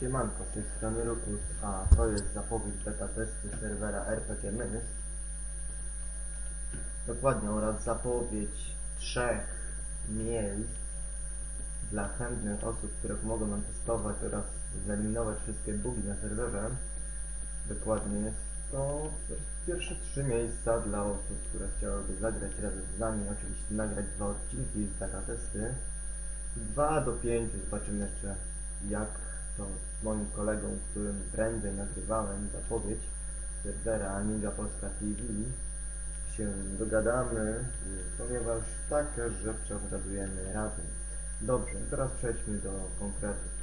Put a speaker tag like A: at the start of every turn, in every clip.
A: Siemanko, z tej strony Rukus, a to jest zapowiedź beta testu serwera RPG Menys. Dokładnie oraz zapowiedź trzech miejsc dla chętnych osób, które pomogą nam testować oraz wyeliminować wszystkie bugi na serwerze. Dokładnie jest to pierwsze trzy miejsca dla osób, które chciałyby zagrać razem z nami, oczywiście nagrać dwa odcinki z beta testy. 2 do 5 zobaczymy jeszcze jak to z moim kolegą, z którym prędzej nagrywałem zapowiedź serwera Amiga Polska TV się dogadamy, ponieważ takie rzeczy obgadujemy razem. Dobrze, teraz przejdźmy do konkretów.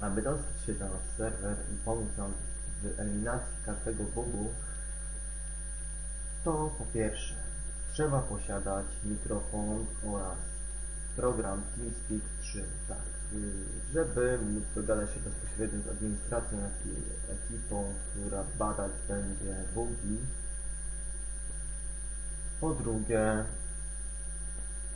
A: Aby dostać się na nasz serwer i pomóc nam w eliminacji każdego bugu, to po pierwsze trzeba posiadać mikrofon oraz program TeamSpeak 3, tak, y, żeby móc dogadać się bezpośrednio z administracją, jak i ekipą, która badać będzie bugi. Po drugie,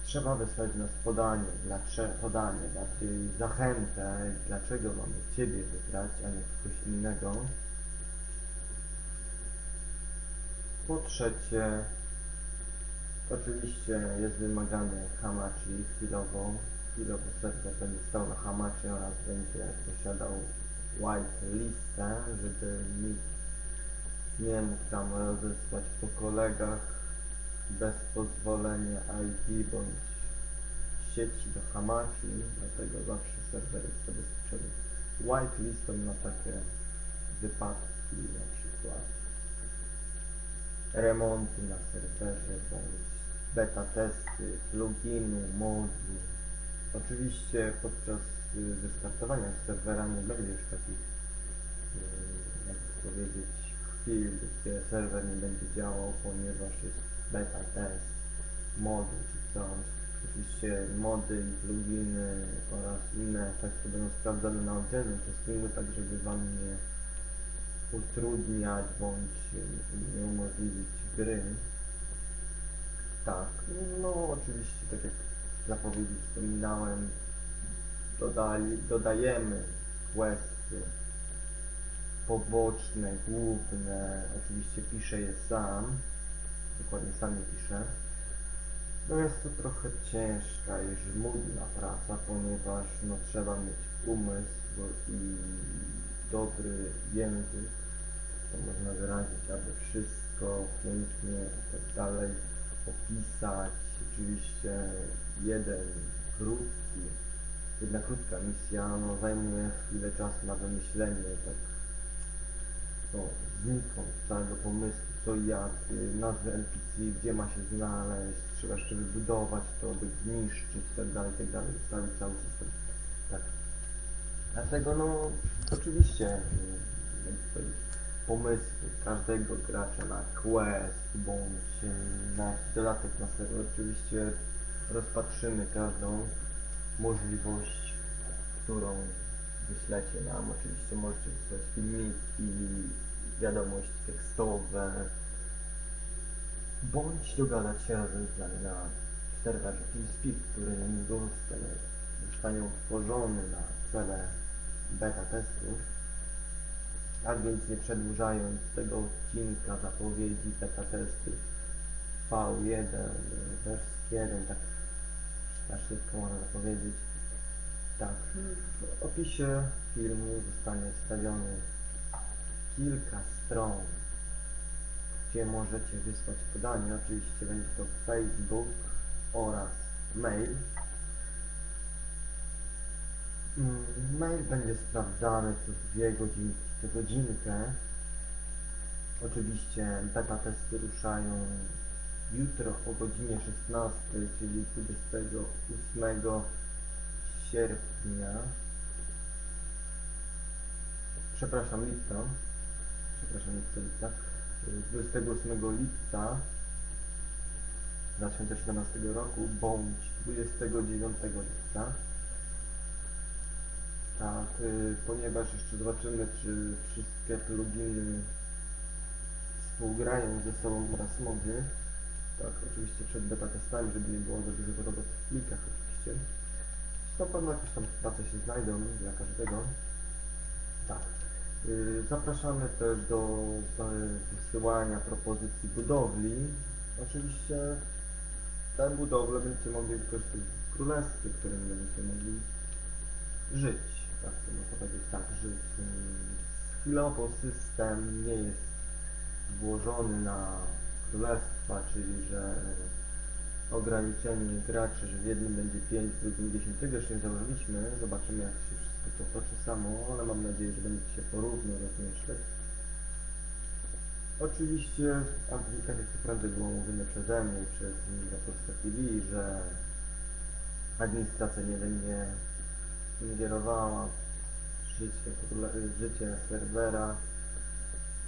A: trzeba wysłać nas podanie, dlaczego podanie, bardziej zachętę, dlaczego mamy Ciebie wybrać, a nie kogoś innego. Po trzecie, oczywiście jest wymagane Hamachi chwilowo. Chwilowo serwer będzie stał na Hamachi oraz będzie posiadał white listę, żeby nikt nie mógł tam rozesłać po kolegach bez pozwolenia IP bądź sieci do Hamachi, dlatego zawsze serwer jest zabezpieczony white listą na takie wypadki, na przykład remonty na serwerze bądź beta testy, pluginy, mody. Oczywiście podczas y, wystartowania serwera nie będzie już takich, y, jak to powiedzieć, chwil, gdzie serwer nie będzie działał, ponieważ jest beta test, mody czy coś. Oczywiście mody i pluginy oraz inne efekty będą sprawdzane na oddzielnym testingu, tak żeby Wam nie utrudniać bądź nie umożliwić gry. Tak, no oczywiście tak jak w zapowiedzi wspominałem, dodali, dodajemy questy poboczne, główne, oczywiście piszę je sam, dokładnie sam je piszę. No jest to trochę ciężka i żmudna praca, ponieważ no, trzeba mieć umysł i dobry język, to można wyrazić, aby wszystko pięknie i tak dalej opisać. Oczywiście jeden krótki, jedna krótka misja no, zajmuje chwilę czasu na wymyślenie tak no, znikąd całego pomysłu, co i jak, y, nazwy NPC, gdzie ma się znaleźć, trzeba jeszcze wybudować to, by zniszczyć, tak dalej, tak ustawić cały system. Tak. Dlatego no, oczywiście y, jak to jest, pomysły każdego gracza na quest bądź na jakiś dodatek na serwer, oczywiście rozpatrzymy każdą możliwość, którą wyślecie nam. Oczywiście możecie wysłać filmiki, wiadomości tekstowe, bądź dogadać się razem z nami na serwerze TeamSpeak, który niedługo zostanie utworzony na cele beta testów. Tak więc nie przedłużając tego odcinka zapowiedzi beta testów V1 wersji 1, tak na szybko można powiedzieć. Tak, w opisie filmu zostanie wstawiony kilka stron, gdzie możecie wysłać podanie. Oczywiście będzie to Facebook oraz mail. Mm, Mail będzie sprawdzany dwie godzinki, co godzinkę. Oczywiście beta testy ruszają jutro o godzinie 16, czyli 28 sierpnia. Przepraszam, lipca. Przepraszam, lipca, lipca. 28 lipca 2017 roku bądź 29 lipca. Tak, y, ponieważ jeszcze zobaczymy, czy wszystkie pluginy współgrają ze sobą oraz mody. Tak, oczywiście przed beta testami, żeby nie było za dużo robot w plikach oczywiście. Na pewno jakieś tam prace się znajdą dla każdego. Tak. Y, Zapraszamy też do y, wysyłania propozycji budowli. Oczywiście te budowle będziecie mogli wykorzystać w królestwie, w którym będziecie mogli żyć. To żyć. Ym, Chwilowo system nie jest włożony na królestwa, czyli że ograniczenie graczy, że w jednym będzie 5, w drugim 10. Tego jeszcze nie założyliśmy. Zobaczymy jak się wszystko potoczy samo, ale mam nadzieję, że będzie się porówno rozmieszczać. Oczywiście, a tak jak to prędzej było mówione przeze mnie i przez Polska TV, że administracja nie będzie ingerowała w życie, życie serwera,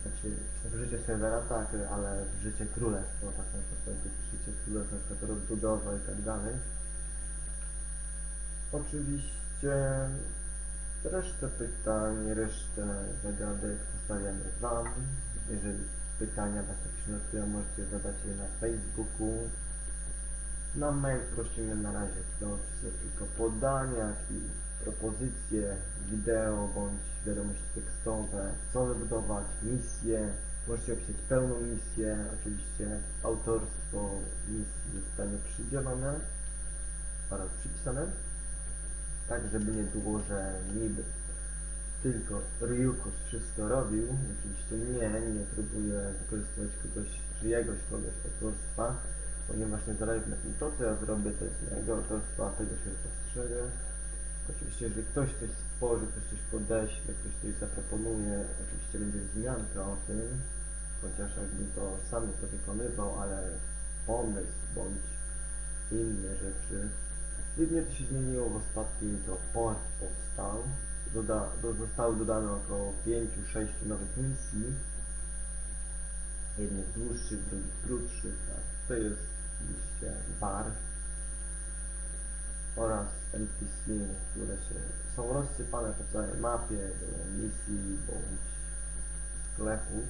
A: znaczy życie serwera tak, ale życie królestwa, tak powiedzieć, w życie królestwa, na przykład rozbudowa i tak dalej. Oczywiście resztę pytań, resztę zagadek zostawiamy Wam. Jeżeli pytania Was jakieś nurtują, możecie zadać je na Facebooku. Na mail prosimy na razie proszę tylko podania, propozycje, wideo bądź wiadomości tekstowe, co wybudować, misję. Możecie opisać pełną misję, oczywiście autorstwo misji zostanie przydzielone oraz przypisane, tak żeby nie było, że niby tylko Ryukus wszystko robił. Oczywiście nie, nie próbuję wykorzystywać kogoś, czyjegoś kogoś autorstwa, ponieważ niezależnie na tym, to co ja zrobię, to jest mojego autorstwa, tego się dostrzegę. Oczywiście, jeżeli ktoś coś stworzy, ktoś coś podeśle, ktoś coś zaproponuje, oczywiście będzie wzmianka o tym, chociaż jakbym to sam to wykonywał, ale pomysł bądź inne rzeczy. Jedynie co się zmieniło w ostatnim, to port powstał. Doda, do, zostały dodane około 5-6 nowych misji. Jednych dłuższych, drugich krótszych. Tak. To jest oczywiście bar oraz NPC, które się są rozsypane po całej mapie do misji bądź sklepów.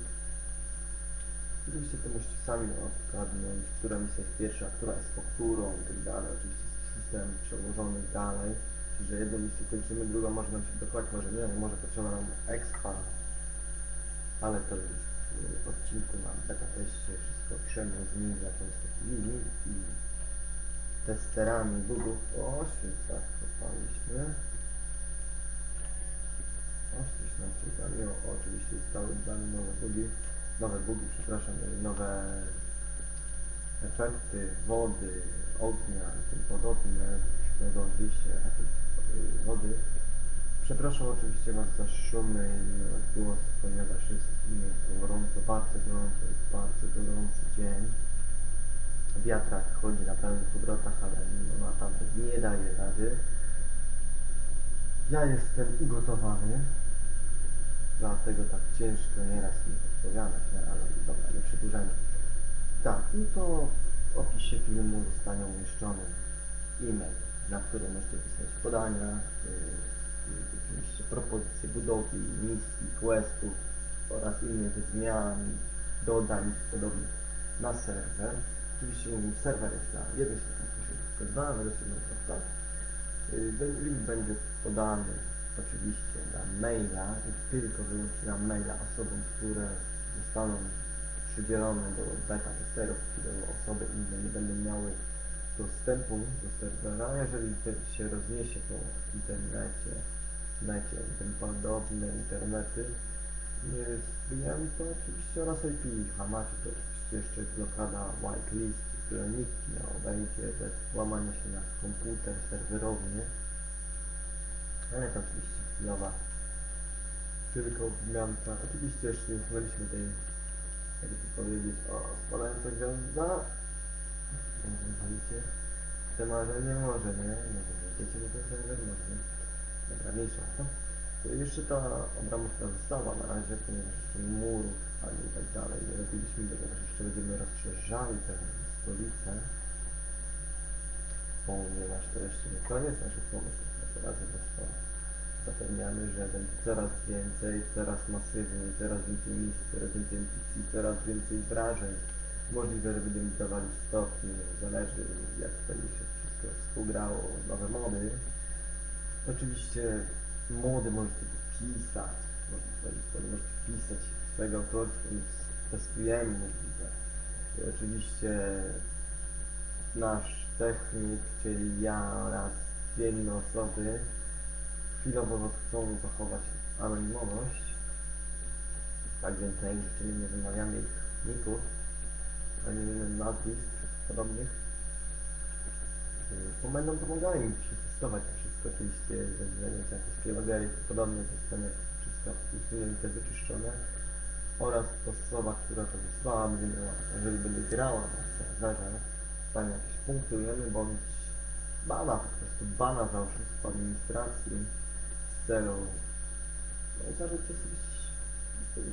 A: Oczywiście to musicie sami odgadnąć, która misja jest pierwsza, która jest po którą i tak dalej. Oczywiście system przełożony dalej. Czyli, że jedną misję kończymy, druga może nam się dokładnie, może nie, może potrzeba nam expa. Ale to już odcinku na beta teście wszystko piszemy z nimi za linii i testerami bugów. O, tak kopaliśmy. O, coś nam się zamiło. Oczywiście zostały dodane nowe bugi. Nowe bugi, przepraszam, nowe efekty wody, ognia i tym podobne. Dodali się efekt y, wody. Przepraszam oczywiście Was za szumy i głos, ponieważ jest gorąco, bardzo gorąco, jest bardzo gorący dzień. Wiatrak chodzi na pełnych obrotach, ale no naprawdę nie daje rady. Ja jestem ugotowany, dlatego tak ciężko nieraz mi odpowiada się, ale dobra, nie przedłużajmy. Tak, i to w opisie filmu zostanie umieszczony e-mail, na który możecie wysłać podania, yy, oczywiście propozycje budowli, misji, questów oraz innych zmian, dodań podobnych na serwer. Oczywiście serwer jest na jednej stronie, tylko dwa, wersji Microsofta. Yy, Link będzie podany oczywiście na maila i tylko wyłącznie na maila osobom, które zostaną przydzielone do beta testerów, które osoby inne nie będą miały dostępu do serwera. Jeżeli się rozniesie po internecie, necie tym podobne internety z kliem, to oczywiście oraz IP macie to oczywiście jeszcze blokada whitelist, która nikt nie obejdzie bez łamania się na komputer serwerownie. Ale to oczywiście chwilowa tylko wzmianka. Oczywiście jeszcze nie uznaliśmy tej, jakby to powiedzieć, o spadająca gwiazda. Widzicie? Te marzenie może, nie? Może wiecie, że ten serwer może. Dobra, mniejsza o to. Jeszcze ta obramówka została na razie, ponieważ jeszcze murów ani i tak dalej nie robiliśmy, dlatego jeszcze będziemy rozszerzali tę stolicę. Ponieważ to jeszcze nie koniec naszych pomysłów. Teraz prostu zapewniamy, że będzie coraz więcej, coraz masywniej, coraz więcej misji, coraz więcej NPC, coraz więcej wrażeń. Możliwe, że będziemy dawali stopnie, zależy jak będzie się wszystko współgrało, nowe mody. Oczywiście mody możecie wcisać, można powiedzieć, to może wpisać swojego autorstwa, więc testujemy oczywiście nasz technik, czyli ja oraz dwie inne osoby chwilowo chcą zachować anonimowość. Tak więc na ich nie wymawiamy ich ników, ani nazwisk podobnych. Bo będą pomagali mi przetestować to wszystko, oczywiście ze względu na jakieś keylogery i podobnie, to chcemy wszystko usunięte, wyczyszczone oraz osoba, która to wysłała, będzie miała, jeżeli będzie grała na serwerze, dostanie jakieś punkty ujemy, bądź bana, po prostu bana za oszustwo administracji w celu no, zażyć jakieś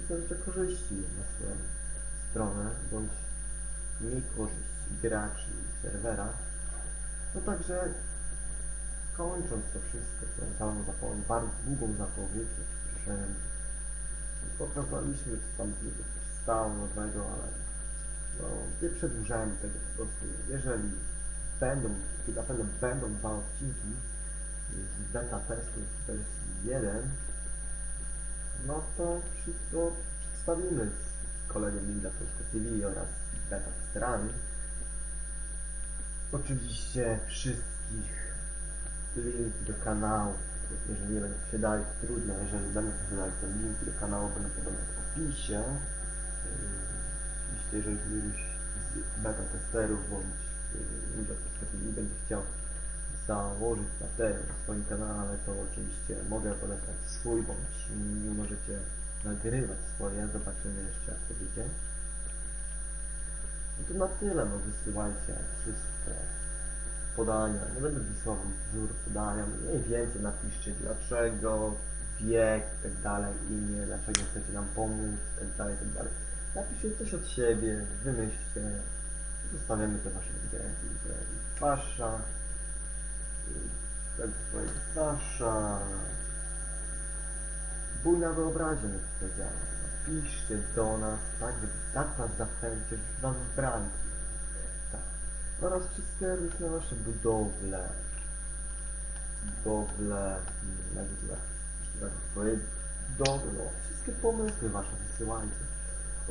A: zażycia korzyści na swoją stronę, bądź niekorzyść graczy i serwera. No także kończąc to wszystko, tę całą zapowiedź, bardzo długą zapowiedź, słyszałem, pokazaliśmy, co tam stało nowego, ale no, nie przedłużałem tego po prostu. Jeżeli będą, na pewno będą dwa odcinki z beta testu wersji 1, no to wszystko przedstawimy z kolegą Linda TV oraz beta testerami. Oczywiście wszystkich linki do kanału, jeżeli nie będą się dali, to trudno, jeżeli będą się dali, to linki do kanału będą podane w opisie. Oczywiście jeżeli któryś z beta testerów bądź Polska TV będzie chciał założyć materiał na swoim kanale, to oczywiście mogę polecać swój, bądź nie możecie nagrywać swoje, zobaczymy jeszcze jak to wyjdzie. To na tyle, no wysyłajcie wszystko podania, nie będę wysyłał wzór podania, mniej więcej napiszcie dlaczego, wiek tak dalej, imię, dlaczego chcecie nam pomóc, tak dalej, tak dalej. Napiszcie coś od siebie, wymyślcie, zostawiamy te wasze że wasza, to powiedzieć, wasza bujna wyobraźnia, jak powiedziałem. Napiszcie do nas, tak, żeby tak was zachęcić, żeby was wybrali. Tak. Oraz wszystkie różne wasze budowle, budowle, jakby to tak, powiedzieć, budowle, wszystkie pomysły wasze wysyłajcie.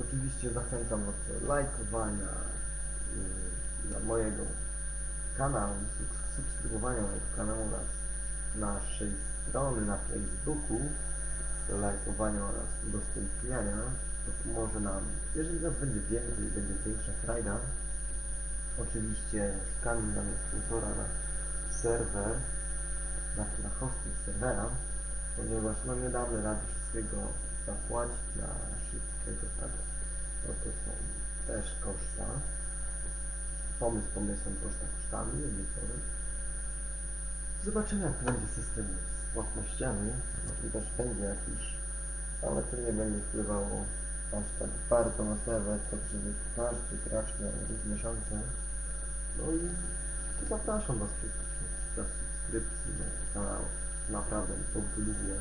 A: Oczywiście zachęcam was do lajkowania yy, na mojego kanału, sub- subskrybowania mojego kanału oraz naszej strony na Facebooku, lajkowania oraz udostępniania. To pomoże nam, jeżeli nas będzie więcej, będzie większa frajda, oczywiście dla mnie sponsora na serwer, znaczy na hosting serwera, ponieważ no nie damy rady wszystkiego zapłacić na szybkiego, tak, no to są też koszta. Pomysł pomysłem, koszta kosztami, jednym słowem. Zobaczymy jak to będzie system z płatnościami, możliwe, że będzie jakiś, ale to nie będzie wpływało aż tak bardzo na serwer, tak żeby każdy gracz miał równe szanse. No i zapraszam Was wszystkich do subskrypcji mojego kanału. Naprawdę pogrubuję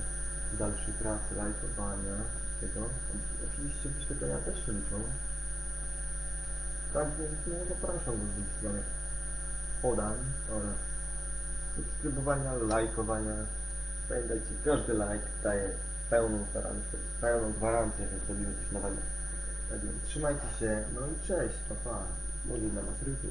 A: dalszej pracy, lajkowania tego. Oczywiście wyświetlenia też się liczą. Tak więc no, zapraszam do wysyłania podań oraz subskrybowania, lajkowania. Pamiętajcie, każdy like daje pełną gwarancję, pełną gwarancję, że zrobimy coś nowego. Tak trzymajcie się, no i cześć, pa pa. Mówił na Matryku.